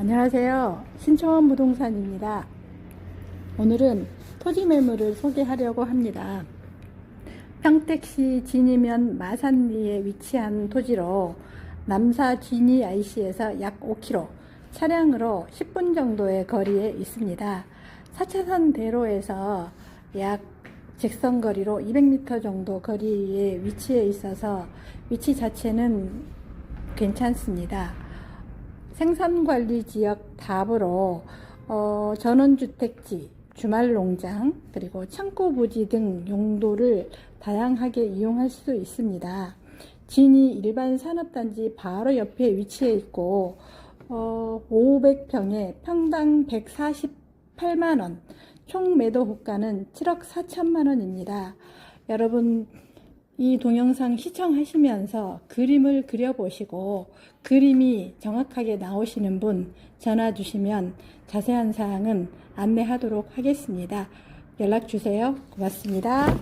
안녕하세요. 신청원 부동산입니다. 오늘은 토지 매물을 소개하려고 합니다. 평택시 진이면 마산리에 위치한 토지로 남사 진이 IC에서 약 5km, 차량으로 10분 정도의 거리에 있습니다. 4차선 대로에서 약 직선 거리로 200m 정도 거리에 위치해 있어서 위치 자체는 괜찮습니다. 생산관리 지역 답으로 어, 전원주택지, 주말농장, 그리고 창고 부지 등 용도를 다양하게 이용할 수 있습니다. 진이 일반 산업단지 바로 옆에 위치해 있고 어, 500평에 평당 148만원, 총 매도 호가는 7억 4천만원입니다. 여러분 이 동영상 시청하시면서 그림을 그려보시고 그림이 정확하게 나오시는 분 전화 주시면 자세한 사항은 안내하도록 하겠습니다. 연락 주세요. 고맙습니다.